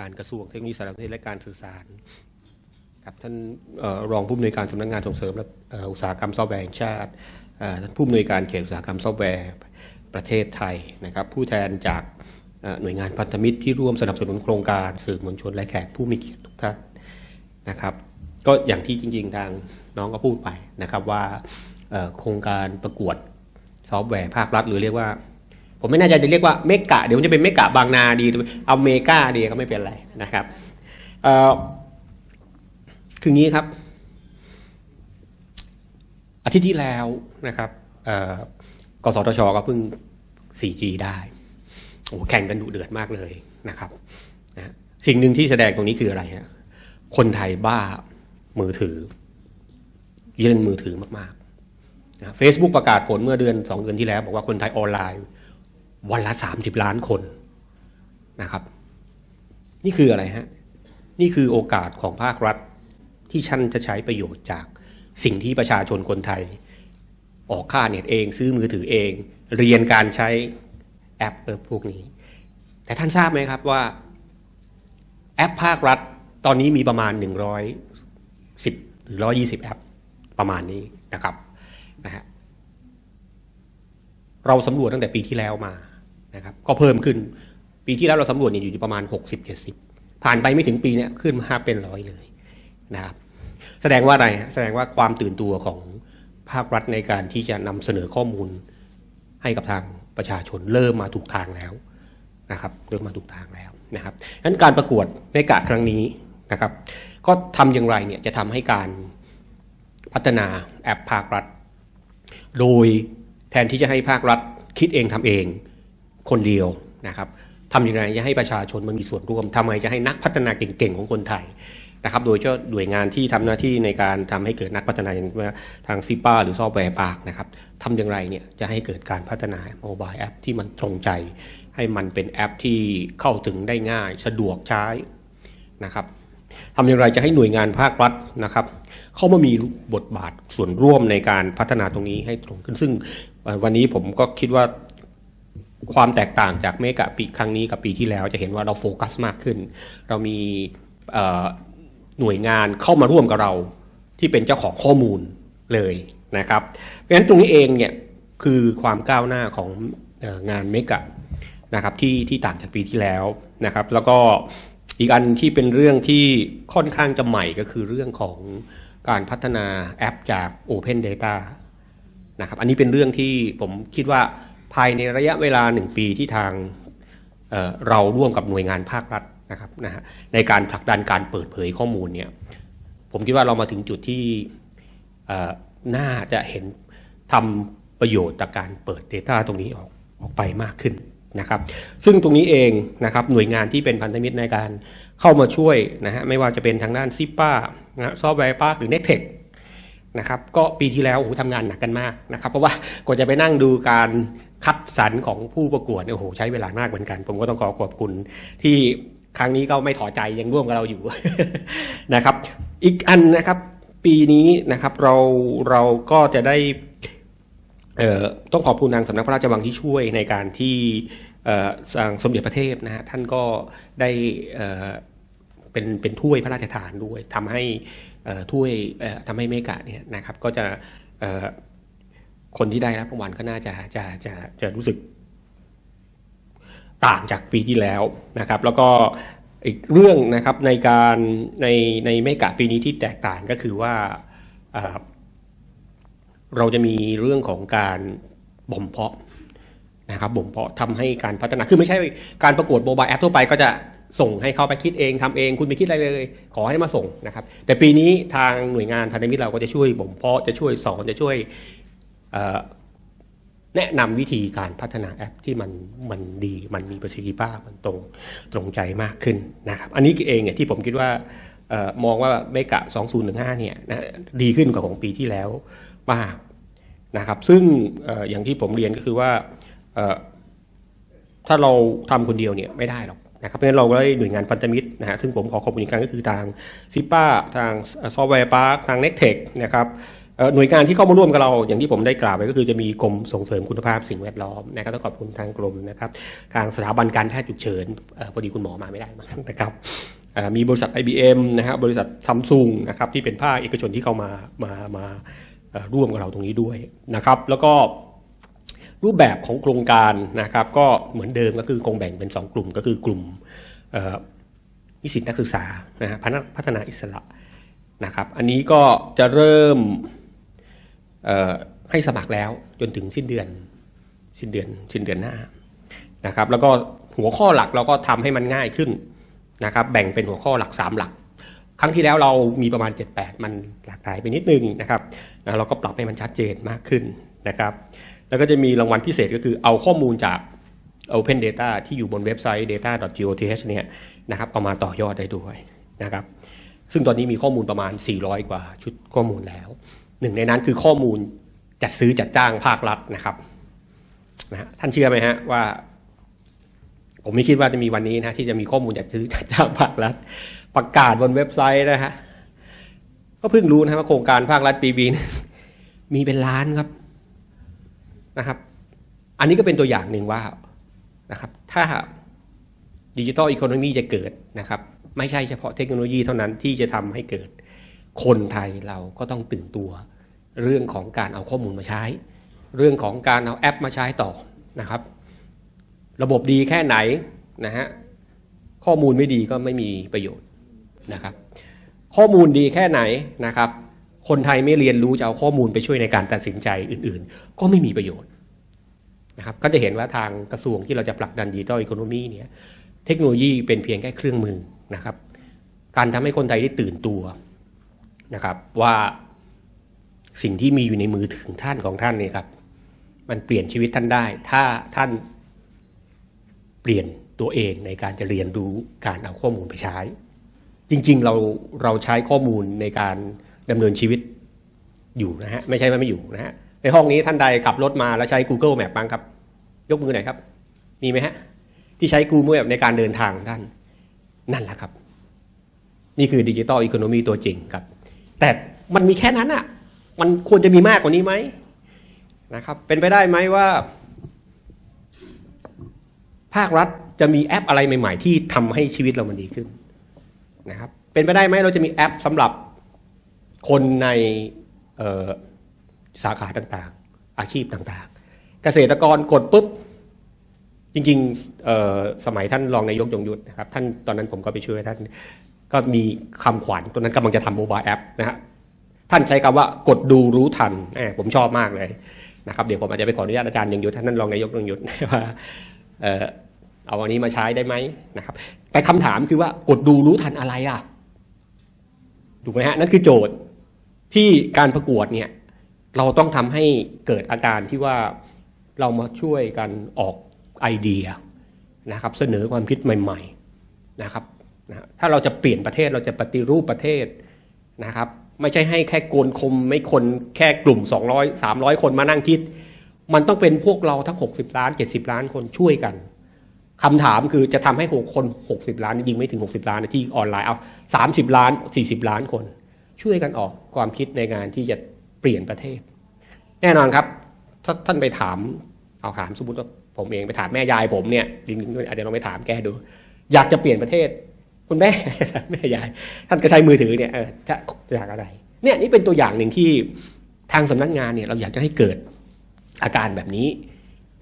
การกระทรวงเทคโนโลยีสารสนเทศและการสื่อสารครับท่านออรองผู้อำนวยการสำนักงานส่งเสริมและอุตสาหกรรมซอฟต์แวร์แห่งชาติท่านผู้อำนวยการเขตอุตสาหกรรมซอฟต์แวร์ประเทศไทยนะครับ ผู้แทนจากหน่วยงานพันธมิตรที่ร่วมสนับสนุนโครงการสื่อมวลชนและแขกผู้มีเกียรติทุกท่านนะครับ ก็อย่างที่จริง ๆ ทางน้องก็พูดไปนะครับว่าโครงการประกวดซอฟต์แวร์ภาครัฐหรือเรียกว่า ผมไม่แน่ใจจะเรียกว่าเมกะเดี๋ยวมันจะเป็นเมกะบางนาดีเอาเมกาดีก็ไม่เป็นไรนะครับเอ่อคืองี้ครับ อาทิตย์ที่แล้วนะครับกสทชก็เพิ่ง 4G ได้โอ้แข่งกันดุเดือดมากเลยนะครับนะสิ่งหนึ่งที่แสดงตรงนี้คืออะไรฮะคนไทยบ้ามือถือเล่นมือถือมากๆเฟซบุ๊กประกาศผลเมื่อเดือนสองเดือนที่แล้ว บอกว่าคนไทยออนไลน์ วันละสามสิบล้านคนนะครับ นี่คืออะไรฮะ นี่คือโอกาสของภาครัฐที่ท่านจะใช้ประโยชน์จากสิ่งที่ประชาชนคนไทย ออกค่าเน็ตเอง ซื้อมือถือเอง เรียนการใช้แอปเออพวกนี้ แต่ท่านทราบไหมครับว่าแอปภาครัฐตอนนี้มีประมาณ 110หรือ120 แอปประมาณนี้นะครับนะฮะเราสำรวจตั้งแต่ปีที่แล้วมา นะครับก็เพิ่มขึ้น ปีที่แล้วเราสำรวจเนี่ยอยู่ที่ประมาณ 60 70 ผ่านไปไม่ถึงปีเนี่ยขึ้นมาเป็นร้อยเลยนะครับแสดงว่าอะไรแสดงว่าความตื่นตัวของภาครัฐในการที่จะนำเสนอข้อมูลให้กับทางประชาชนเริ่มมาถูกทางแล้วนะครับเริ่มมาถูกทางแล้วนะครับงั้นการประกวดในกะครั้งนี้นะครับ ก็ทำอย่างไรเนี่ยจะทำให้การพัฒนาแอปภาครัฐ โดยแทนที่จะให้ภาครัฐคิดเองทำเอง คนเดียวนะครับทำอย่างไรจะให้ประชาชนมันมีส่วนร่วมทำไมจะให้นักพัฒนาเก่งๆของคนไทยนะครับ โดยเฉพาะหน่วยงานที่ทำหน้าที่ในการทำให้เกิดนักพัฒนาอย่างทางซิป้าหรือซอฟต์แวร์ปากนะครับทำอย่างไรเนี่ยจะให้เกิดการพัฒนาโมบายแอปที่มันตรงใจ ให้มันเป็นแอปที่เข้าถึงได้ง่ายสะดวกใช้นะครับทำอย่างไรจะให้หน่วยงานภาครัฐนะครับ เข้ามามีบทบาทส่วนร่วมในการพัฒนาตรงนี้ให้ตรงขึ้นซึ่งวันนี้ผมก็คิดว่า ความแตกต่างจากเมกะปีครั้งนี้กับปีที่แล้วจะเห็นว่าเราโฟกัสมากขึ้น เรามีหน่วยงานเข้ามาร่วมกับเราที่เป็นเจ้าของข้อมูลเลยนะครับ เพราะฉะนั้นตรงนี้เองเนี่ยคือความก้าวหน้าของงานเมกะนะครับที่ที่ต่างจากปีที่แล้วนะครับ แล้วก็อีกอันที่เป็นเรื่องที่ค่อนข้างจะใหม่ก็คือเรื่องของการพัฒนาแอปจาก Open Data นะครับ อันนี้เป็นเรื่องที่ผมคิดว่า ภายในระยะเวลาหนึ่งปีที่ทางเเราร่วมกับหน่วยงานภาครัฐนะครับนะฮะในการผลักดันการเปิดเผยข้อมูลเนี่ยผมคิดว่าเรามาถึงจุดที่น่าจะเห็นทำประโยชน์จากการเปิด Data ตรงนี้ออกออกไปมากขึ้นนะครับซึ่งตรงนี้เองนะครับหน่วยงานที่เป็นพันธมิตรในการเข้ามาช่วยนะฮะไม่ว่าจะเป็นทางด้านซิป้านะซอฟต์แวร์ปาร์คหรือ n e c t e c นะครับก็ปีที่แล้วโอ้โหทำงานหนักกันมากนะครับเพราะว่ากว่าจะไปนั่งดูการ คัดสรรของผู้ประกวดเนี่ยโอ้โหใช้เวลามากเหมือนกัน ผมก็ต้องขอขอบคุณที่ครั้งนี้ก็ไม่ถอใจยังร่วมกับเราอยู่นะครับ อีกอันนะครับ ปีนี้นะครับเราเราก็จะได้ต้องขอบคุณทางสำนักพระราชวังที่ช่วยในการที่ทางสมเด็จพระเทพนะฮะท่านก็ได้เป็นเป็นถ้วยพระราชทานด้วยทำให้ถ้วยทำให้เมกะเนี่ยนะครับ ก็จะ คนที่ได้รับรางวัลก็น่าจะจะจะจะรู้สึกต่างจากปีที่แล้วนะครับ แล้วก็อีกเรื่องนะครับในการในในเมกะปีนี้ที่แตกต่างก็คือว่าเราจะมีเรื่องของการบ่มเพาะนะครับบ่มเพาะทำให้การพัฒนาคือไม่ใช่การประกวดโมบายแอปทั่วไปก็จะส่งให้เขาไปคิดเองทำเองคุณไม่คิดอะไรเลย ขอให้มาส่งนะครับ แต่ปีนี้ทางหน่วยงานพันธมิตรเราก็จะช่วยบ่มเพาะจะช่วยสอนจะช่วย แนะนำวิธีการพัฒนาแอปที่มันมันดี มันมีประสิทธิภาพมันตรงตรงใจมากขึ้นนะครับ อันนี้เองเนี่ยที่ผมคิดว่าอ่อมองว่าเมกะ 2015 เนี่ยนะดีขึ้นกว่าของปีที่แล้วมากนะครับ ซึ่งอออย่างที่ผมเรียนก็คือว่าถ้าเราทำคนเดียวเนี่ยไม่ได้หรอกนะครับเพราะฉะนั้นเราได้หน่วยงานพันธมิตรนะฮะซึ่งผมขอขอบคุณอีกครั้งก็คือทางซิป้าทางซอฟต์แวร์พาร์คทาง n e c t e c h นะครับ หน่วยงานที่เข้ามาร่วมกับเราอย่างที่ผมได้กล่าวไปก็คือจะมีกรมส่งเสริมคุณภาพสิ่งแวดล้อมนะครับต้องขอบคุณทางกรมนะครับทางสถาบันการแพทย์ฉุกเฉินอพอดีคุณหมอมาไม่ได้นะครับมีบริษัท IBM นะครับบริษัทซัมซุงนะครับที่เป็นภาคเอกชนที่เข้ามามามาร่วมกับเราตรงนี้ด้วยนะครับ แล้วก็รูปแบบของโครงการนะครับ ก็เหมือนเดิมก็คือคงแบ่งเป็น 2 กลุ่มก็คือกลุ่มนิสิตนักศึกษานะฮะพัฒนาอิสระนะครับ อันนี้ก็จะเริ่ม ให้สมัครแล้วจนถึงสิ้นเดือน สิ้นเดือนสิ้นเดือนหน้านะครับ แล้วก็หัวข้อหลักเราก็ทำให้มันง่ายขึ้นนะครับ แบ่งเป็นหัวข้อหลัก 3 หลัก ครั้งที่แล้วเรามีประมาณ 7-8 มันหลากหลายไปนิดนึงนะครับนะเราก็ปรับให้มันชัดเจนมากขึ้นนะครับ แล้วก็จะมีรางวัลพิเศษก็คือเอาข้อมูลจาก Open Data ที่อยู่บนเว็บไซต์ data.go.th เนี่ยนะครับเอามาต่อยอดได้ด้วยนะครับ ซึ่งตอนนี้มีข้อมูลประมาณ 400 กว่าชุดข้อมูลแล้ว หนึ่งในนั้นคือข้อมูลจัดซื้อจัดจ้างภาครัฐนะครับนะท่านเชื่อไหมฮะว่า ผมไม่คิดว่าจะมีวันนี้นะที่จะมีข้อมูลจัดซื้อจัดจ้างภาครัฐ ประกาศบนเว็บไซต์นะฮะก็เพิ่งรู้นะว่าโครงการภาครัฐปีบีมีเป็นล้านครับนะครับ อันนี้ก็เป็นตัวอย่างหนึ่งว่านะครับ ถ้าดิจิทัลอีโคโนมีจะเกิดนะครับ ไม่ใช่เฉพาะเทคโนโลยีเท่านั้นที่จะทำให้เกิด คนไทยเราก็ต้องตื่นตัว เรื่องของการเอาข้อมูลมาใช้ เรื่องของการเอาแอปมาใช้ต่อนะครับ ระบบดีแค่ไหนนะฮะข้อมูลไม่ดีก็ไม่มีประโยชน์นะครับ ข้อมูลดีแค่ไหนนะครับ คนไทยไม่เรียนรู้จะเอาข้อมูลไปช่วยในการตัดสินใจอื่น ๆ ก็ไม่มีประโยชน์นะครับก็จะเห็นว่าทางกระทรวงที่เราจะผลักดันดิจิทัลอีโคโนมีเนี่ยเทคโนโลยีเป็นเพียงแค่เครื่องมือนะครับ การทำให้คนไทยได้ตื่นตัวนะครับว่า สิ่งที่มีอยู่ในมือถึงท่านของท่านเนี่ยครับ มันเปลี่ยนชีวิตท่านได้ ถ้าท่านเปลี่ยนตัวเองในการจะเรียนรู้การเอาข้อมูลไปใช้ จริงๆเราเราใช้ข้อมูลในการดำเนินชีวิตอยู่นะฮะไม่ใช่ว่าไม่อยู่นะฮะในห้องนี้ท่านใดขับรถมาแล้วใช้ Google Map บ้างครับ ยกมือหน่อยครับ มีไหมฮะ ที่ใช้ Google Map ในการเดินทางท่านนั่นแหละครับ นี่คือดิจิตอลอีโคโนมีตัวจริงครับ แต่มันมีแค่นั้นอะ มันควรจะมีมากกว่านี้ไหมนะครับ เป็นไปได้ไหมว่า ภาครัฐจะมีแอปอะไรใหม่ ๆ ที่ทำให้ชีวิตเรามันดีขึ้นนะครับ เป็นไปได้ไหมเราจะมีแอปสำหรับคนในสาขาต่างๆ อาชีพต่างๆ เกษตรกรกดปุ๊บ จริงๆสมัยท่านรองนายกยงยุทธนะครับ ท่านตอนนั้นผมก็ไปช่วยท่าน ก็มีคำขวัญตอนนั้นกำลังจะทำโมบายแอปนะฮะ ท่านใช้คำว่ากดดูรู้ทันผมชอบมากเลยนะครับเดี๋ยวผมอาจจะไปขออนุญาตอาจารย์ยงยุทธท่านรองนายกยงยุทธว่าเอาอันนี้มาใช้ได้ไหมนะครับ แต่คำถามคือว่ากดดูรู้ทันอะไรอะถูกไหมฮะนั่นคือโจทย์ที่การประกวดเนี่ย เราต้องทำให้เกิดอาการที่ว่าเรามาช่วยกันออกไอเดียนะครับ เสนอความคิดใหม่ ๆนะครับนะถ้าเราจะเปลี่ยนประเทศเราจะปฏิรูปประเทศนะครับ ไม่ใช่ให้แค่โกนคมไม่คนแค่กลุ่ม 200 300 คนมานั่งคิด มันต้องเป็นพวกเราทั้ง 60 ล้าน 70 ล้านคนช่วยกันคำถามคือจะทำให้หกคน 60 ล้านยิงไม่ถึง 60 ล้านนที่ออนไลน์เอา 30 ล้าน 40 ล้านคน ช่วยกันออกความคิดในงานที่จะเปลี่ยนประเทศ แน่นอนครับถ้าท่านไปถามเอาถามสมมติว่าผมเองไปถามแม่ยายผมเนี่ยจริงๆอาจจะลองไปถามแกดู อยากจะเปลี่ยนประเทศ คุณแม่แม่ยายท่านก็ใช้มือถือเนี่ยเออจะอยากอะไร เนี่ยนี่เป็นตัวอย่างหนึ่งที่ทางสำนักงานเนี่ยเราอยากจะให้เกิดอาการแบบนี้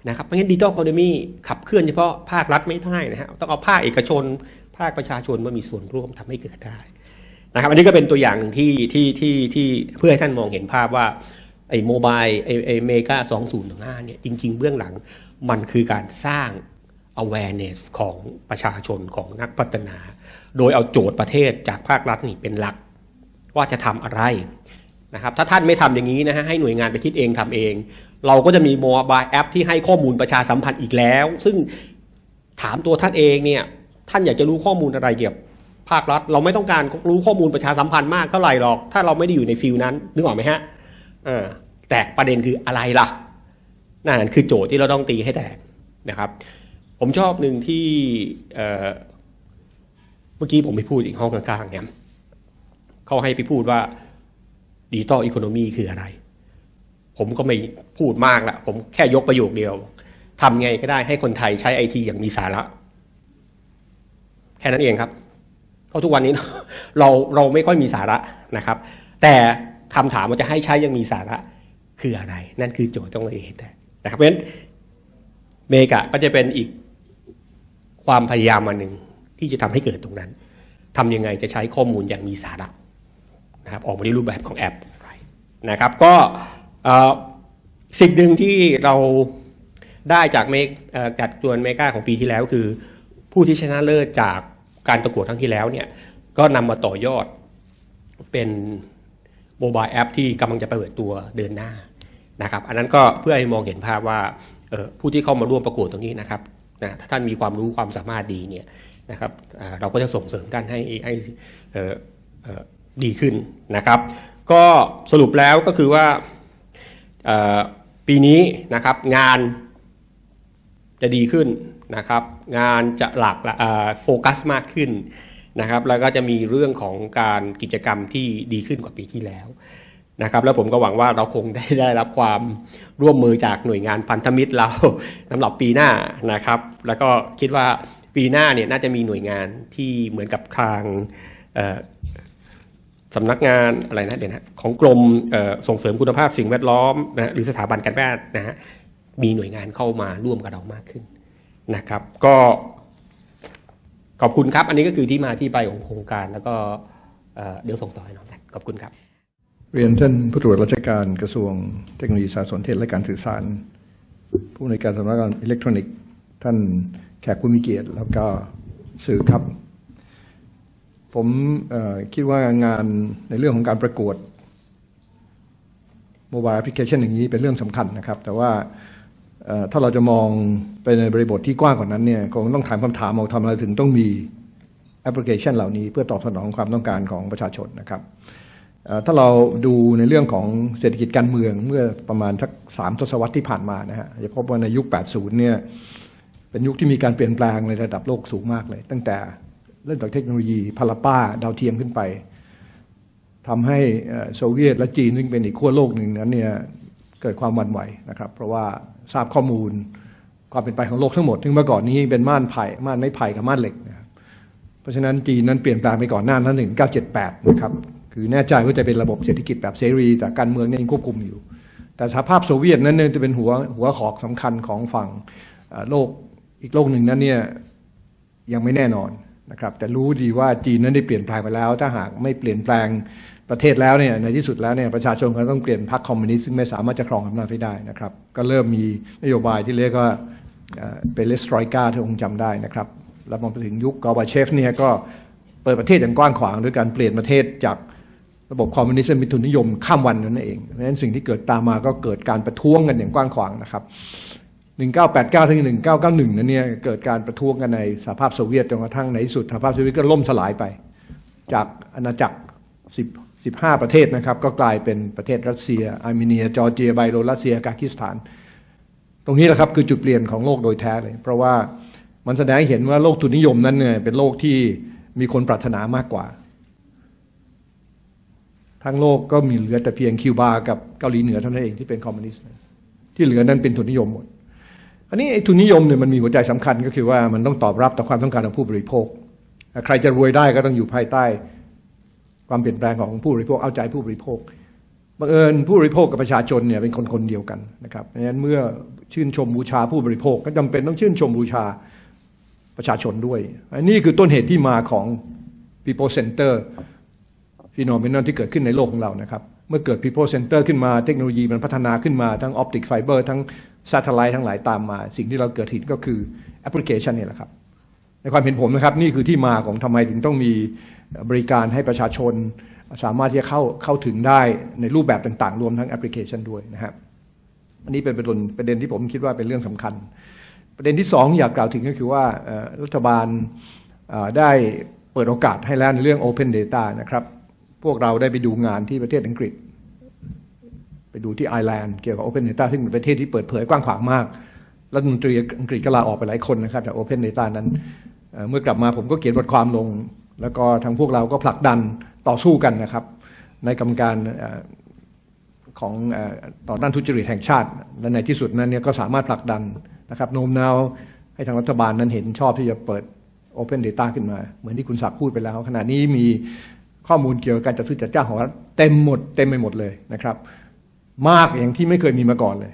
นะครับเพราะงั้นดิจิทัล e ค o n o มีขับเคลื่อนเฉพาะภาครัฐไม่ได้นะฮะต้องเอาภาคเอกชน ภาคประชาชนมามีส่วนร่วมทำให้เกิดได้นะครับอันนี้ก็เป็นตัวอย่างหนึ่งที่ที่ที่ที่เพื่อให้ท่านมองเห็นภาพว่าไอ้โมบายไอ้ไอ้เมกาสองศูนย์ห้าเนี่ยจริง ๆ เบื้องหลังมันคือการสร้าง awareness ของประชาชนของนักพัฒนา โดยเอาโจทย์ประเทศจากภาครัฐนี่เป็นหลัก ว่าจะทำอะไรนะครับถ้าท่านไม่ทำอย่างนี้นะฮะให้หน่วยงานไปคิดเองทำเอง เราก็จะมีโมบายแอปที่ให้ข้อมูลประชาสัมพันธ์อีกแล้ว ซึ่งถามตัวท่านเองเนี่ยท่านอยากจะรู้ข้อมูลอะไรเกี่ยวกับภาครัฐ เราไม่ต้องการรู้ข้อมูลประชาสัมพันธ์มากเท่าไหร่หรอก ถ้าเราไม่ได้อยู่ในฟิลนั้นนึกออกไหมฮะแต่ประเด็นคืออะไรล่ะนั่นคือโจทย์ที่เราต้องตีให้แตกนะครับ ผมชอบหนึ่งที่ เมื่อกี้ผมไปพูดอีกห้องกลางๆเนี่ยเขาให้ไปพูดว่าดิจิตอลอีโคโนมีคืออะไร ผมก็ไม่พูดมากละผมแค่ยกประโยคเดียวทำไงก็ได้ให้คนไทยใช้ไอทีอย่างมีสาระ แค่นั้นเองครับเพราะทุกวันนี้เราเราไม่ค่อยมีสาระนะครับ แต่คำถามว่าจะให้ใช้ยังมีสาระคืออะไร นั่นคือโจทย์ต้องละเอียดนะครับเพราะฉะนั้นเมกะก็จะเป็นอีกความพยายามอันหนึ่ง ที่จะทำให้เกิดตรงนั้นทำยังไงจะใช้ข้อมูลอย่างมีสาระนะครับออกมาในรูปแบบของแอปนะครับก็เอ่อสิ่งหนึ่งที่เราได้จากเมกเอ่อจากตัวเมกาของปีที่แล้วคือ ผู้ที่ชนะเลิศจากการประกวดครั้งที่แล้วเนี่ยก็นำมาต่อยอดเป็นโมบายแอปที่กำลังจะเปิดตัวเดินหน้านะครับ อันนั้นก็เพื่อให้มองเห็นภาพว่าเอ่อผู้ที่เข้ามาร่วมประกวดตรงนี้นะครับนะถ้าท่านมีความรู้ความสามารถดีเนี่ย นะครับเราก็จะส่งเสริมท่านให้ให้ดีขึ้นนะครับ ก็สรุปแล้วก็คือว่าปีนี้นะครับงานจะดีขึ้นนะครับ งานจะหลักโฟกัสมากขึ้นนะครับแล้วก็จะมีเรื่องของการกิจกรรมที่ดีขึ้นกว่าปีที่แล้วนะครับแล้วผมก็หวังว่าเราคงได้ได้รับความร่วมมือจากหน่วยงานพันธมิตรเราสำหรับปีหน้านะครับ แล้วก็คิดว่า ปีหน้าเนี่ยน่าจะมีหน่วยงานที่เหมือนกับทางสำนักงานอะไรนะเดี๋ยวนะของกรมส่งเสริมคุณภาพสิ่งแวดล้อมนะหรือสถาบันการแพทย์นะฮะมีหน่วยงานเข้ามาร่วมกับเรามากขึ้นนะครับ ก็ขอบคุณครับ อันนี้ก็คือที่มาที่ไปของโครงการแล้วก็เเดี๋ยวส่งต่อให้น้องนะขอบคุณครับ เรียนท่านผู้ตรวจราชการกระทรวงเทคโนโลยีสารสนเทศและการสื่อสาร ผู้ในการสำนักงานอิเล็กทรอนิกส์ท่าน แขกผู้มีเกียรติแล้วก็สื่อครับ ผมคิดว่างานในเรื่องของการประกวดโมบายแอปพลิเคชันอย่างนี้เป็นเรื่องสำคัญนะครับ แต่ว่าถ้าเราจะมองไปในบริบทที่กว้างกว่านั้นเนี่ยคงต้องถามคำถามเอาทำอะไรถึงต้องมีแอปพลิเคชันเหล่านี้เพื่อตอบสนองความต้องการของประชาชนนะครับถ้าเราดูในเรื่องของเศรษฐกิจการเมืองเมื่อประมาณสักสามทศวรรษที่ผ่านมานะฮะจะพบว่าในยุค 80 เนี่ย เป็นยุคที่มีการเปลี่ยนแปลงในระดับโลกสูงมากเลย ตั้งแต่เรื่องของเทคโนโลยีพาราป้าดาวเทียมขึ้นไปทำให้โซเวียตและจีนซึ่งเป็นอีกขั้วโลกหนึ่งนั้นเนี่ยเกิดความวันไหวนะครับ เพราะว่าทราบข้อมูลความเป็นไปของโลกทั้งหมดซึ่งเมื่อก่อนนี้เป็นม่านไผ่ม่านไม้ไผ่กับม่านเหล็กนะครับเพราะฉะนั้นจีนนั้นเปลี่ยนแปลงไปก่อนหน้านั้นถึง978นะครับคือแน่ใจว่าจะเป็นระบบเศรษฐกิจแบบเสรี แต่การเมืองเนี่ยยังควบคุมอยู่ แต่สหภาพโซเวียตนั้นเนี่ยจะเป็นหัวหัวหอกสำคัญของฝั่งโลก อีกโลกหนึ่งนั้นเนี่ยยังไม่แน่นอนนะครับ แต่รู้ดีว่าจีนนั้นได้เปลี่ยนแปลงไปแล้ว ถ้าหากไม่เปลี่ยนแปลงประเทศแล้วเนี่ยในที่สุดแล้วเนี่ยประชาชนก็ต้องเปลี่ยนพรรคคอมมิวนิสต์ซึ่งไม่สามารถจะครองอำนาจไว้ได้นะครับ ก็เริ่มมีนโยบายที่เรียกว่าเป็นเลสตรอยกาที่คงจำได้นะครับ แล้วมาถึงยุคกอบาเชฟเนี่ยก็เปิดประเทศอย่างกว้างขวางด้วยการเปลี่ยนประเทศจากระบบคอมมิวนิสต์เป็นทุนนิยมข้ามวันนั่นเองเพราะฉะนั้นสิ่งที่เกิดตามมาก็เกิดการประท้วงกันอย่างกว้างขวางนะครับ 1989 ถึง 1991 นั้นเนี่ยเกิดการประท้วงกันในสหภาพโซเวียตจนกระทั่งในที่สุดสหภาพโซเวียตก็ล่มสลายไป จากอาณาจักร 10 15 ประเทศนะครับ ก็กลายเป็นประเทศรัสเซีย อาร์เมเนีย จอร์เจีย ไบโลรัสเซีย กากิสถาน ตรงนี้แหละครับคือจุดเปลี่ยนของโลกโดยแท้เลย เพราะว่ามันแสดงให้เห็นว่าโลกทุนนิยมนั้นเนี่ยเป็นโลกที่มีคนปรารถนามากกว่า ทั้งโลกก็มีเหลือแต่เพียงคิวบา กับเกาหลีเหนือเท่านั้นเองที่เป็นคอมมิวนิสต์ที่เหลือนั้นเป็นทุนนิยมหมด อันนี้ไอ้ทุนนิยมเนี่ยมันมีหัวใจสำคัญก็คือว่ามันต้องตอบรับต่อความต้องการของผู้บริโภค ใครจะรวยได้ก็ต้องอยู่ภายใต้ ความเปลี่ยนแปลงของผู้บริโภคเอาใจผู้บริโภคบังเอิญผู้บริโภคกับประชาชนเนี่ยเป็นคนคนเดียวกันนะครับเพราะฉะนั้นเมื่อชื่นชมบูชาผู้บริโภคก็จำเป็นต้องชื่นชมบูชาประชาชนด้วย อันนี้คือต้นเหตุที่มาของ people center ฟีโนเมนอนที่เกิดขึ้นในโลกของเรานะครับ เมื่อเกิด people center ขึ้นมาเทคโนโลยีมันพัฒนาขึ้นมาทั้ง optic fiber ทั้ง satellite ทั้งหลายตามมา สิ่งที่เราเกิดเห็นก็คือแอปพลิเคชันนี่แหละครับในความเห็นผมนะครับนี่คือที่มาของทำไมถึงต้องมีบริการให้ประชาชน สามารถที่จะเข้าเข้าถึงได้ในรูปแบบต่างๆ รวมทั้งแอปพลิเคชันด้วยนะครับอันนี้เป็นประเด็นประเด็นที่ผมคิดว่าเป็นเรื่องสำคัญ ประเด็นที่สองอยากกล่าวถึงก็คือว่ารัฐบาลได้เปิดโอกาสให้แล้วในเรื่อง Open Data นะครับ พวกเราได้ไปดูงานที่ประเทศอังกฤษ ไปดูที่ไอร์แลนด์เกี่ยวกับ Open Data ซึ่งเป็นประเทศที่เปิดเผยกว้างขวางมาก รัฐมนตรีอังกฤษก็ลาออกไปหลายคนนะครับจาก Open Data นั้น เมื่อกลับมาผมก็เขียนบทความลง แล้วก็ทางพวกเราก็ผลักดันต่อสู้กันนะครับ ในกรรมการอของอต่อต้านทุจริตแห่งชาติ และในที่สุดนั้นเนี่ยก็สามารถผลักดันนะครับโน้มน้าวให้ทางรัฐบาลนั้นเห็นชอบที่จะเปิด Open Data ขึ้นมา เหมือนที่คุณศักดิ์พูดไปแล้ว ขณะนี้มีข้อมูลเกี่ยวกับการจัดซื้อจัดจ้างของรัฐเต็มหมดเต็มไปหมดเลยนะครับ มากอย่างที่ไม่เคยมีมาก่อนเลย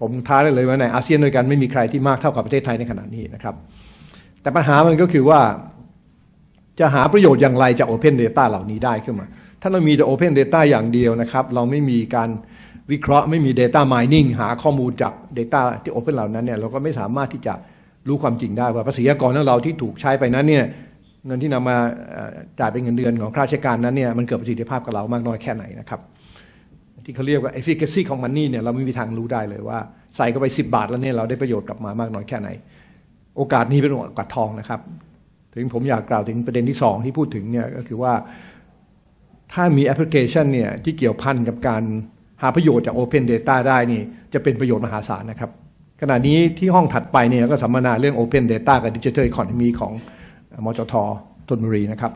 ผมท้าได้เลยว่าในอาเซียนด้วยกันไม่มีใครที่มากเท่ากับประเทศไทยในขณะนี้นะครับ แต่ปัญหามันก็คือว่าจะหาประโยชน์อย่างไรจาก Open Data เหล่านี้ได้ขึ้นมา ถ้าเรามีแต่ Open Data อย่างเดียวนะครับ เราไม่มีการวิเคราะห์ไม่มี Data Mining หาข้อมูลจาก Data ที่ Open เหล่านั้นเนี่ยเราก็ไม่สามารถที่จะรู้ความจริงได้ว่าภาษีอากรของเราที่ถูกใช้ไปนั้นเนี่ยเงินที่นำมาจ่ายเป็นเงินเดือนของข้าราชการนั้นเนี่ยมันเกิดประสิทธิภาพกับเรามากน้อยแค่ไหนนะครับ ที่เขาเรียกว่า efficacy ของ money เนี่ยเราไม่มีทางรู้ได้เลยว่า ใส่เข้าไป 10 บาทแล้วเนี่ยเราได้ประโยชน์กลับมามากน้อยแค่ไหน โอกาสนี้เป็นโอกาสทองนะครับ ถึงผมอยากกล่าวถึงประเด็นที่สองที่พูดถึงเนี่ยก็คือว่าถ้ามีแอปพลิเคชันเนี่ยที่เกี่ยวพันกับการหาประโยชน์จาก Open Data ได้นี่จะเป็นประโยชน์มหาศาลนะครับ ขณะนี้ที่ห้องถัดไปเนี่ยก็สัมมนาเรื่อง Open Data กับ Digital Economy ของมจทธนบุรีนะครับ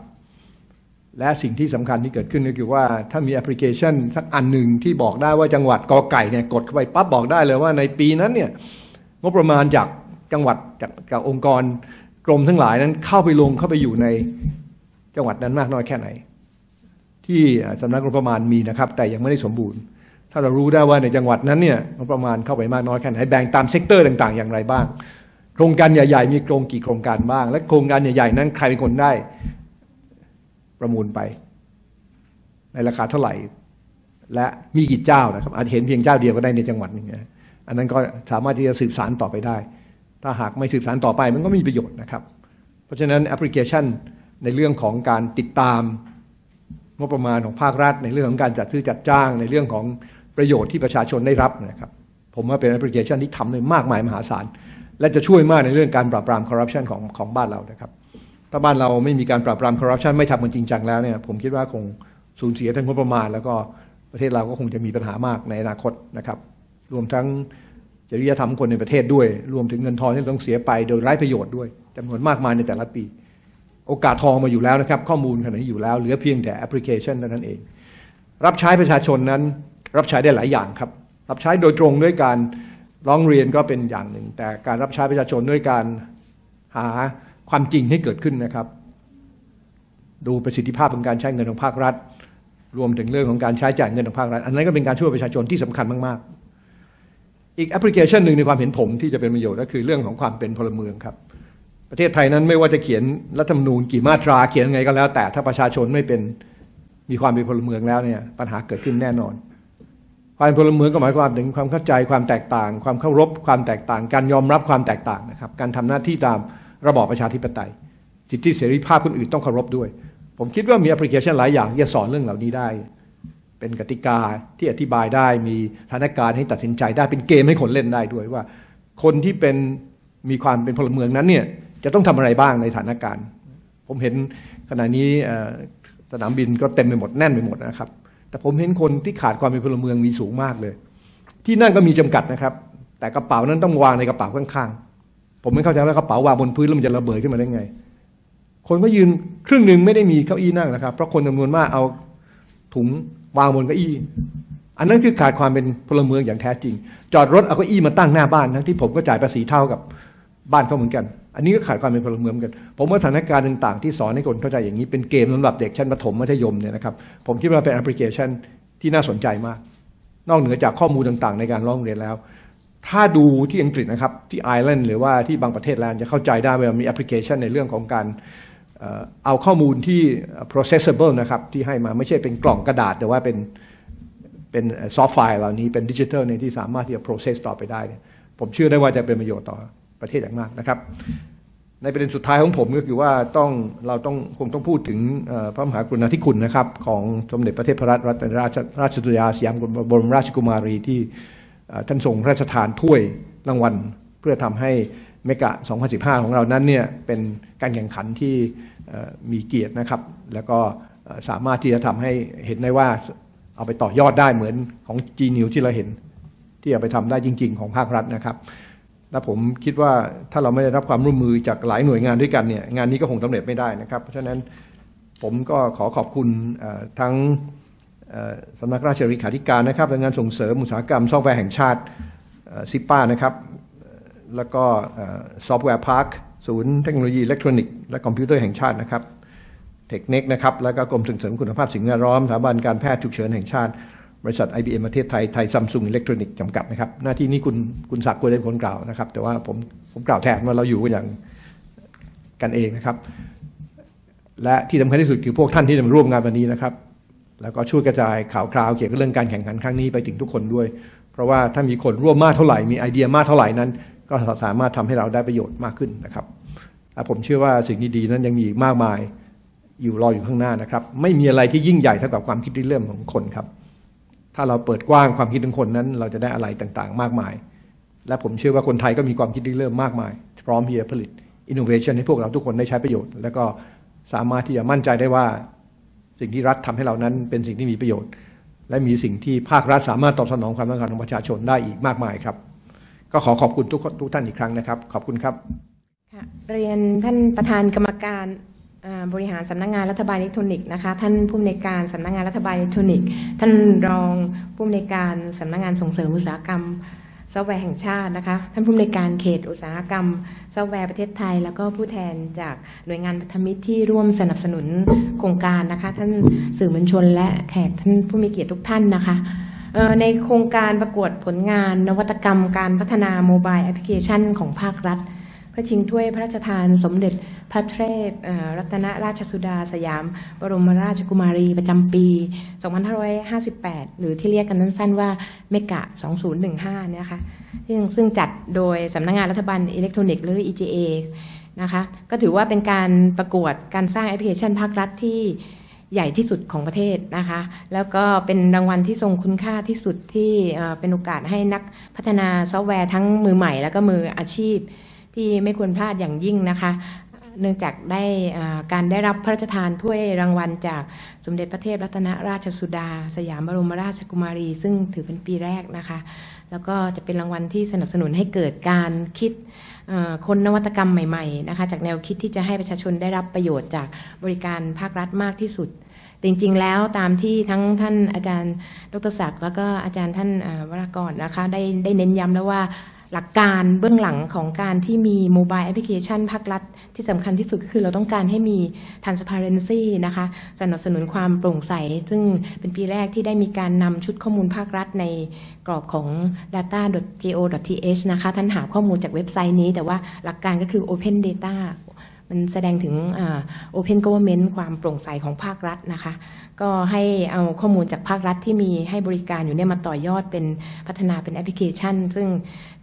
และสิ่งที่สำคัญที่เกิดขึ้นก็คือว่าถ้ามีแอปพลิเคชันสักอันหนึ่งที่บอกได้ว่าจังหวัดกอไก่เนี่ยกดเข้าไปปั๊บบอกได้เลยว่าในปีนั้นเนี่ยงบประมาณจากจังหวัดจากจากองค์กรกรมทั้งหลายนั้นเข้าไปลงเข้าไปอยู่ในจังหวัดนั้นมากน้อยแค่ไหน ที่สำนักงบประมาณมีนะครับ แต่ยังไม่ได้สมบูรณ์ ถ้าเรารู้ได้ว่าในจังหวัดนั้นเนี่ยงบประมาณเข้าไปมากน้อยแค่ไหนแบ่งตามเซกเตอร์ต่างๆ อย่างไรบ้าง โครงการใหญ่ๆมีโครงกี่โครงการบ้าง และโครงการใหญ่ๆนั้นใครเป็นคนได้ ประมูลไป ในราคาเท่าไหร่ และมีกี่เจ้านะครับ อาจเห็นเพียงเจ้าเดียวก็ได้ในจังหวัดนึงนะอันนั้นก็สามารถที่จะสืบสารต่อไปได้ ถ้าหากไม่สืบสารต่อไปมันก็ไม่มีประโยชน์นะครับ เพราะฉะนั้นแอปพลิเคชันในเรื่องของการติดตามงบประมาณของภาครัฐ ในเรื่องของการจัดซื้อจัดจ้าง ในเรื่องของประโยชน์ที่ประชาชนได้รับนะครับ ผมว่าเป็นแอปพลิเคชันที่ทำได้มากมายมหาศาลและจะช่วยมากในเรื่องการปราบปรามคอร์รัปชันของของบ้านเรานะครับ ถ้าบ้านเราไม่มีการปราบปรามคอร์รัปชันไม่ทำมันจริงจังแล้วเนี่ยผมคิดว่าคงสูญเสียทั้งงบประมาณ แล้วก็ประเทศเราก็คงจะมีปัญหามากในอนาคตนะครับ รวมทั้งจริยธรรมคนในประเทศด้วย รวมถึงเงินทองที่ต้องเสียไปโดยไร้ประโยชน์ด้วยจำนวนมากมายในแต่ละปี โอกาสทองมาอยู่แล้วนะครับ ข้อมูลขนาดนี้อยู่แล้วเหลือเพียงแต่แอปพลิเคชันเท่านั้นเอง รับใช้ประชาชนนั้น รับใช้ได้หลายอย่างครับ รับใช้โดยตรงด้วยการร้องเรียนก็เป็นอย่างหนึ่ง แต่การรับใช้ประชาชนด้วยการหา ความจริงให้เกิดขึ้นนะครับ ดูประสิทธิภาพของการใช้เงินของภาครัฐ รวมถึงเรื่องของการใช้จ่ายเงินของภาครัฐ อันนั้นก็เป็นการช่วยประชาชนที่สำคัญมาก ๆ อีกแอปพลิเคชันหนึ่งในความเห็นผมที่จะเป็นประโยชน์ก็คือเรื่องของความเป็นพลเมืองครับ ประเทศไทยนั้นไม่ว่าจะเขียนรัฐธรรมนูญกี่มาตราเขียนยังไงก็แล้ว แต่ถ้าประชาชนไม่เป็นมีความเป็นพลเมืองแล้วเนี่ยปัญหาเกิดขึ้นแน่นอนความเป็นพลเมืองก็หมายความถึงความเข้าใจความแตกต่าง ความเคารพความแตกต่าง การยอมรับความแตกต่างนะครับ การทำหน้าที่ตาม ระบอบประชาธิปไตย สิทธิเสรีภาพคนอื่นต้องเคารพด้วย ผมคิดว่ามีแอปพลิเคชันหลายอย่างที่จะสอนเรื่องเหล่านี้ได้ เป็นกติกาที่อธิบายได้มีสถานการณ์ให้ตัดสินใจได้เป็นเกมให้คนเล่นได้ด้วยว่า คนที่เป็นมีความเป็นพลเมืองนั้นเนี่ยจะต้องทำอะไรบ้างในสถานการณ์ ผมเห็นขณะนี้สนามบินก็เต็มไปหมดแน่นไปหมดนะครับ แต่ผมเห็นคนที่ขาดความเป็นพลเมืองมีสูงมากเลย ที่นั่งก็มีจำกัดนะครับ แต่กระเป๋านั้นต้องวางในกระเป๋าข้างๆ ผมไม่เข้าใจว่ากระเป๋าวางบนพื้นแล้วมันจะระเบิดขึ้นมาได้ไง คนก็ยืนครึ่งหนึ่งไม่ได้มีเก้าอี้นั่งนะครับ เพราะคนจำนวนมากเอาถุงวางบนเก้าอี้ อันนั้นคือขาดความเป็นพลเมืองอย่างแท้จริง จอดรถเอาเก้าอี้มาตั้งหน้าบ้านทั้งที่ผมก็จ่ายภาษีเท่ากับบ้านเขาเหมือนกัน อันนี้ก็ขาดความเป็นพลเมืองกัน ผมว่าสถานการณ์ต่างๆ ที่สอนให้คนเข้าใจอย่างนี้เป็นเกมสำหรับเด็กชั้นประถมมัธยมเนี่ยนะครับ ผมคิดว่าเป็นแอปพลิเคชันที่น่าสนใจมาก นอกเหนือจากข้อมูลต่างๆ ในการร้องเรียนแล้ว ถ้าดูที่อังกฤษนะครับ ที่ไอร์แลนด์หรือว่าที่บางประเทศแล้วจะเข้าใจได้ว่ามีแอปพลิเคชันในเรื่องของการเอาข้อมูลที่ processable นะครับ ที่ให้มาไม่ใช่เป็นกล่องกระดาษ แต่ว่าเป็นเป็นซอฟต์ไฟล์เหล่านี้เป็นดิจิทัลเนี่ยที่สามารถที่จะ process ต่อไปได้ผมเชื่อได้ว่าจะเป็นประโยชน์ต่อประเทศอย่างมากนะครับ ในประเด็นสุดท้ายของผมก็คือว่าต้องเราต้องคงต้องพูดถึงพระมหากรุณาธิคุณนะครับ ของสมเด็จพระเทพรัตนรัตนราชราชสุดาสยามบรมราชกุมารีที่ ท่านทรงพระราชทานถ้วยรางวัล เพื่อทำให้เมกะ 2015 ของเรานั้นเนี่ยเป็นการแข่งขันที่มีเกียรตินะครับ แล้วก็สามารถที่จะทำให้เห็นได้ว่าเอาไปต่อยอดได้เหมือนของ G n e w ที่เราเห็น ที่เอาไปทำได้จริง ๆ ของภาครัฐนะครับและผมคิดว่าถ้าเราไม่ได้รับความร่วมมือจากหลายหน่วยงานด้วยกันเนี่ยงานนี้ก็คงสำเร็จไม่ได้นะครับ เพราะฉะนั้นผมก็ขอขอบคุณทั้ง สำนักราชเลขาธิการนะครับงานส่งเสริมอุตสาหกรรมซอฟต์แวร์แห่งชาติซิป้านะครับ แล้วก็ซอฟต์แวร์พาร์คศูนย์เทคโนโลยีอิเล็กทรอนิกส์และคอมพิวเตอร์แห่งชาตินะครับเทคเน็กนะครับ แล้วก็กรมส่งเสริมคุณภาพสิ่งแวดล้อมสถาบันการแพทย์ฉุกเฉินแห่งชาติ บริษัท IBM ประเทศไทย ไทยซัมซุงอิเล็กทรอนิกส์จำกัดนะครับ หน้าที่นี้คุณคุณศักดิ์ควรได้ผลกล่าวนะครับ แต่ว่าผมผมกล่าวแทนว่าเราอยู่กันอย่างกันเองนะครับ และที่สำคัญที่สุดคือพวกท่านที่จะมาร่วมงานวันนี้นะครับ แล้วก็ช่วยกระจายข่าวคราวเกี่ยวกับเรื่องการแข่งขันครั้งนี้ไปถึงทุกคนด้วย เพราะว่าถ้ามีคนร่วมมากเท่าไหร่มีไอเดียมากเท่าไหร่นั้น ก็สามารถทำให้เราได้ประโยชน์มากขึ้นนะครับผมเชื่อว่าสิ่งดีๆนั้นยังมีมากมายอยู่รออยู่ข้างหน้านะครับ ไม่มีอะไรที่ยิ่งใหญ่เท่ากับความคิดริเริ่มของคนครับ ถ้าเราเปิดกว้างความคิดของคนนั้น เราจะได้อะไรต่างๆ มากมาย และผมเชื่อว่าคนไทยก็มีความคิดริเริ่มมากมาย พร้อมที่จะผลิตอินโนเวชันให้พวกเราทุกคนได้ใช้ประโยชน์ แล้วก็สามารถที่จะมั่นใจได้ว่า สิ่งที่รัฐทำให้เรานั้นเป็นสิ่งที่มีประโยชน์ และมีสิ่งที่ภาครัฐสามารถตอบสนองความต้องการของประชาชนได้อีกมากมายครับ ก็ขอขอบคุณทุกทุกท่านอีกครั้งนะครับ ขอบคุณครับค่ะเรียนท่านประธานกรรมการบริหารสำนักงานรัฐบาลอิเล็กทรอนิกส์นะคะท่านผู้อำนวยการสำนักงานรัฐบาลอิเล็กทรอนิกส์ท่านรองผู้อำนวยการสำนักงานส่งเสริมอุตสาหกรรม ซอฟต์แวร์แห่งชาตินะคะ ท่านผู้อำนวยการเขตอุตสาหกรรมซอฟต์แวร์ประเทศไทย แล้วก็ผู้แทนจากหน่วยงานพันธมิตรที่ร่วมสนับสนุนโครงการนะคะ ท่านสื่อมวลชนและแขกท่านผู้มีเกียรติทุกท่านนะคะในโครงการประกวดผลงานนวัตกรรมการพัฒนาโมบายแอปพลิเคชันของภาครัฐ พื่อชิงถ้วยพระราชทานสมเด็จพระเทพรัตนราชสุดาสยาม บรมราชกุมารีประจำปี 2558 หรือที่เรียกกันสั้นๆว่าเมกะ 2015นี่ยนะคะซึ่งซึ่งจัดโดยสำนักงานรัฐบาลอิเล็กทรอนิกส์หรือ EGA นะคะก็ถือว่าเป็นการประกวดการสร้างแอปพลิเคชันภาครัฐที่ใหญ่ที่สุดของประเทศนะคะ แล้วก็เป็นรางวัลที่ทรงคุณค่าที่สุดที่เอ่อเป็นโอกาสให้นักพัฒนาซอฟต์แวร์ทั้งมือใหม่ แล้วก็มืออาชีพ ที่ไม่ควรพลาดอย่างยิ่งนะคะ เนื่องจากได้การได้รับพระราชทานถ้วยรางวัลจากสมเด็จพระเทพรัตนราชสุดา สยามบรมราชกุมารี ซึ่งถือเป็นปีแรกนะคะ แล้วก็จะเป็นรางวัลที่สนับสนุนให้เกิดการคิดคนนวัตกรรมใหม่ๆนะคะจากแนวคิดที่จะให้ประชาชนได้รับประโยชน์จากบริการภาครัฐมากที่สุดจริงๆ แล้วตามที่ทั้งท่านอาจารย์ดรศักดิ์แล้วก็อาจารย์ท่านวรากรนะคะได้ได้เน้นย้ำแล้วว่า หลักการเบื้องหลังของการที่มีโมบายแอปพลิเคชันภาครัฐ ที่สำคัญที่สุดก็คือเราต้องการให้มี transparency นะคะสนับสนุนความโปร่งใส ซึ่งเป็นปีแรกที่ได้มีการนำชุดข้อมูลภาครัฐในกรอบของ data.go.th นะคะ ท่านหาข้อมูลจากเว็บไซต์นี้ แต่ว่าหลักการก็คือ open data มันแสดงถึงอ่า Open Government ความโปร่งใสของภาครัฐนะคะ ก็ให้เอาข้อมูลจากภาครัฐที่มีให้บริการอยู่เนี่ยมาต่อยอดเป็นพัฒนาเป็นแอปพลิเคชัน ซึ่ง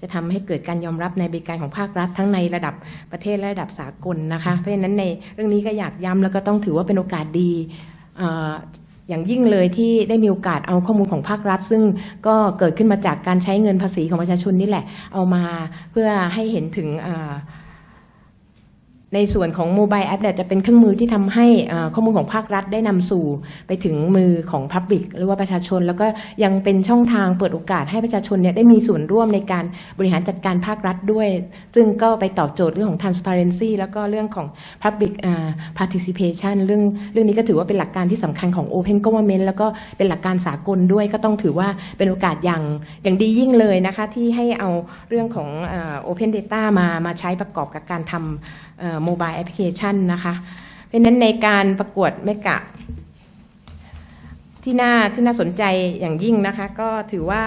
จะทำให้เกิดการยอมรับในบริการของภาครัฐ ทั้งในระดับประเทศและระดับสากลนะคะ เพราะฉะนั้นในเรื่องนี้ก็อยากย้ำแล้วก็ต้องถือว่าเป็นโอกาสดีอย่างยิ่งเลยที่ได้มีโอกาสเอาข้อมูลของภาครัฐ ซึ่งก็เกิดขึ้นมาจากการใช้เงินภาษีของประชาชนนี่แหละ เอามาเพื่อให้เห็นถึง ในส่วนของโมบายแอปเนี่ยจะเป็นเครื่องมือที่ทำให้ข้อมูลของภาครัฐได้นำสู่ ไปถึงมือของ Public หรือว่าประชาชน แล้วก็ยังเป็นช่องทางเปิดโอกาสให้ประชาชนเนี่ยได้มีส่วนร่วมในการบริหารจัดการภาครัฐด้วย ซึ่งก็ไปตอบโจทย์เรื่องของ transparency แล้วก็เรื่องของ public participation เรื่องเรื่องนี้ก็ถือว่าเป็นหลักการที่สำคัญของ open government แล้วก็เป็นหลักการสากลด้วย ก็ต้องถือว่าเป็นโอกาสอย่างอย่างดียิ่งเลยนะคะที่ให้เอาเรื่องของ open data มามาใช้ประกอบกับการทำ โมบายแอปพลิเคชันนะคะเพราะนั้นในการประกวดเมกะ ที่น่าที่น่าสนใจอย่างยิ่งนะคะ ก็ถือว่า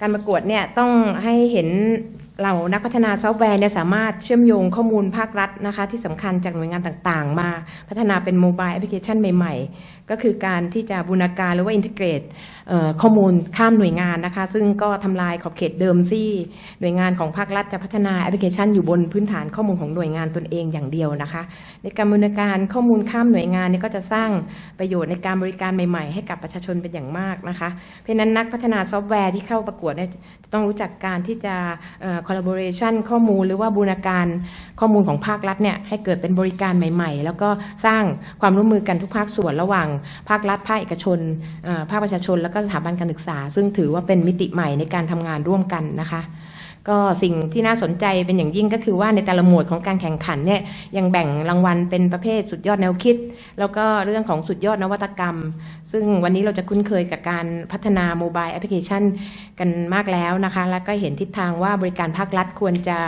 การประกวดเนี่ยต้องให้เห็นเรานักพัฒนาซอฟต์แวร์เนี่ยสามารถเชื่อมโยงข้อมูลภาครัฐนะคะที่สำคัญจากหน่วยงานต่างๆ มาพัฒนาเป็นโมบายแอปพลิเคชันใหม่ ๆ ก็คือการที่จะบูรณาการหรือว่าอินทิเกรต ข้อมูลข้ามหน่วยงานนะคะ ซึ่งก็ทำลายขอบเขตเดิมที่หน่วยงานของภาครัฐจะพัฒนาแอปพลิเคชันอยู่บนพื้นฐานข้อมูลของหน่วยงานตนเองอย่างเดียวนะคะ ในการบรณาการข้อมูลข้ามหน่วยงานนี่ก็จะสร้างประโยชน์ในการบริการใหม่ๆ ให้กับประชาชนเป็นอย่างมากนะคะ เพราะนั้นนักพัฒนาซอฟต์แวร์ที่เข้าประกวดเนี่ยจะต้องรู้จักการที่จะ collaboration ข้อมูลหรือว่าบูรณาการข้อมูลของภาครัฐเนี่ยให้เกิดเป็นบริการใหม่ ๆ แล้วก็สร้างความร่วมมือกันทุกภาคส่วนระหว่างภาครัฐภาคเอกชนภาคประชาชนแล้วก็สถาบันการศึกษา ซึ่งถือว่าเป็นมิติใหม่ในการทำงานร่วมกันนะคะ ก็สิ่งที่น่าสนใจเป็นอย่างยิ่งก็คือว่าในแต่ละหมวดของการแข่งขันเนี่ยยังแบ่งรางวัลเป็นประเภทสุดยอดแนวคิด แล้วก็เรื่องของสุดยอดนวัตกรรม ซึ่งวันนี้เราจะคุ้นเคยกับการพัฒนาโมบายแอปพลิเคชันกันมากแล้วนะคะ แล้วก็เห็นทิศทางว่าบริการภาครัฐควรจะ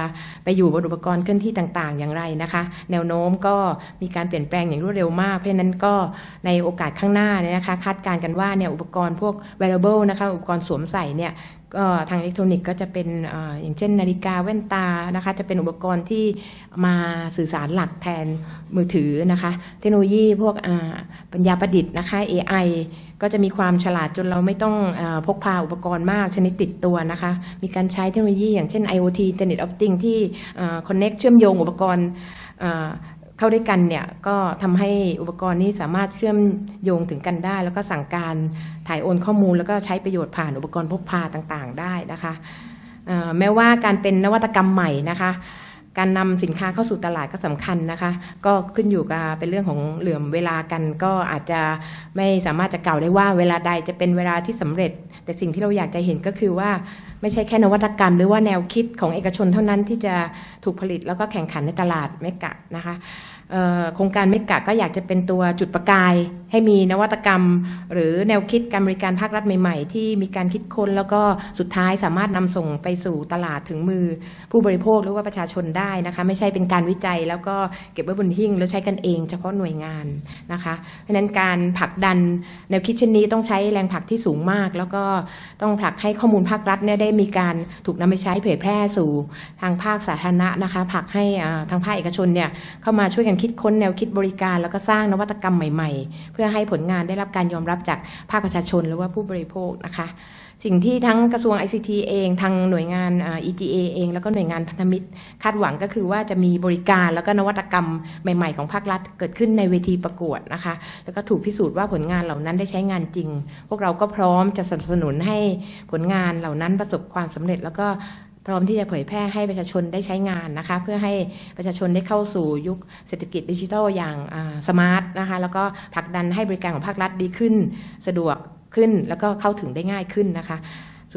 ไปอยู่บนอุปกรณ์เคลื่อนที่ต่างๆ อย่างไรนะคะ แนวโน้มก็มีการเปลี่ยนแปลงอย่างรวดเร็วมากเพราะนั้นก็ในโอกาสข้างหน้าเนี่ยนะคะคาดการณ์กันว่าเนี่ยอุปกรณ์พวก wearable นะคะอุปกรณ์สวมใส่เนี่ย ก็ทางอิเล็กทรอนิกส์ก็จะเป็นอย่างเช่น นาฬิกาแว่นตานะคะ จะเป็นอุปกรณ์ที่มาสื่อสารหลักแทนมือถือนะคะ เทคโนโลยีพวกปัญญาประดิษฐ์นะคะ AI ก็จะมีความฉลาดจนเราไม่ต้องอพกพาอุปกรณ์มากชนิดติดตัวนะคะ มีการใช้เทคโนโลยีอย่างเช่น IoT Internet of Things ที่เอ่อ connect เชื่อมโยงอุปกรณ์ เข้าด้วยกันเนี่ยก็ทำให้อุปกรณ์นี้สามารถเชื่อมโยงถึงกันได้ แล้วก็สั่งการถ่ายโอนข้อมูล แล้วก็ใช้ประโยชน์ผ่านอุปกรณ์พกพาต่างๆ ได้นะคะแม้ว่าการเป็นนวัตกรรมใหม่นะคะการนำสินค้าเข้าสู่ตลาดก็สำคัญนะคะ ก็ขึ้นอยู่กับเป็นเรื่องของเหลื่อมเวลากัน ก็อาจจะไม่สามารถจะกล่าวได้ว่าเวลาใดจะเป็นเวลาที่สำเร็จ แต่สิ่งที่เราอยากจะเห็นก็คือว่า ไม่ใช่แค่นวัตกรรม หรือว่าแนวคิดของเอกชนเท่านั้นที่จะถูกผลิตแล้วก็แข่งขันในตลาดเมกะนะคะ โครงการเมกะก็อยากจะเป็นตัวจุดประกาย ให้มีนวัตกรรม หรือแนวคิดการบริการภาครัฐใหม่ๆ ที่มีการคิดค้นแล้วก็สุดท้ายสามารถนำส่งไปสู่ตลาดถึงมือผู้บริโภคหรือว่าประชาชนได้นะคะ ไม่ใช่เป็นการวิจัยแล้วก็เก็บไว้บนหิ้งแล้วใช้กันเองเฉพาะหน่วยงานนะคะเพราะนั้นการผลักดันแนวคิดเช่นนี้ต้องใช้แรงผลักที่สูงมาก แล้วก็ต้องผลักให้ข้อมูลภาครัฐเนี่ยได้มีการถูกนำไปใช้เผยแพร่สู่ทางภาคสาธารณะนะคะผลักให้ทางภาคเอกชนเนี่ยเข้ามาช่วยกันคิดค้นแนวคิดบริการ แล้วก็สร้างนวัตกรรมใหม่ ๆ เพื่อให้ผลงานได้รับการยอมรับจากภาคประชาชนหรือว่าผู้บริโภคนะคะ สิ่งที่ทั้งกระทรวง ICT เองทางหน่วยงานอ่า EGA เอง แล้วก็หน่วยงานพันธมิตรคาดหวังก็คือว่าจะมีบริการแล้วก็นวัตกรรมใหม่ ๆ ของภาครัฐเกิดขึ้นในเวทีประกวดนะคะ แล้วก็ถูกพิสูจน์ว่าผลงานเหล่านั้นได้ใช้งานจริง พวกเราก็พร้อมจะสนับสนุนให้ผลงานเหล่านั้นประสบความสำเร็จแล้วก็ พร้อมที่จะเผยแพร่ให้ประชาชนได้ใช้งานนะคะเพื่อให้ประชาชนได้เข้าสู่ยุคเศรษฐกิจดิจิทัลอย่างสมาร์ทนะคะแล้วก็ผลักดันให้บริการของภาครัฐดีขึ้น สะดวกขึ้นแล้วก็เข้าถึงได้ง่ายขึ้นนะคะ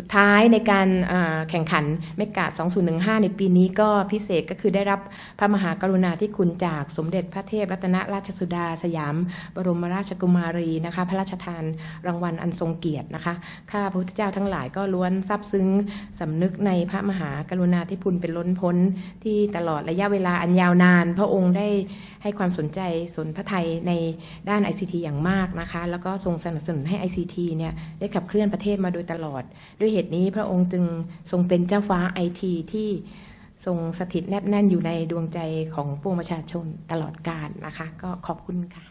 สุดท้ายในการแข่งขันเมกะ2015 ในปีนี้ก็พิเศษก็คือได้รับพระมหากรุณาธิคุณจากสมเด็จพระเทพรัตนราชสุดาสยาม บรมราชกุมารีนะคะพระราชทานรางวัลอันทรงเกียรตินะคะข้าพระพุทธเจ้าทั้งหลายก็ล้วนซาบซึ้งสำนึกในพระมหากรุณาธิคุณเป็นล้นพ้นที่ตลอดระยะเวลาอันยาวนาน พระองค์ได้ให้ความสนใจสนพระไทยในด้าน ICT อย่างมากนะคะ แล้วก็ทรงสนับสนุนให้ ICT เนี่ยได้ขับเคลื่อนประเทศมาโดยตลอด ด้วยเหตุนี้พระองค์จึงทรงเป็นเจ้าฟ้าไอทีที่ทรงสถิตแนบแน่นอยู่ในดวงใจของปวงประชาชนตลอดกาลนะคะ ก็ขอบคุณค่ะ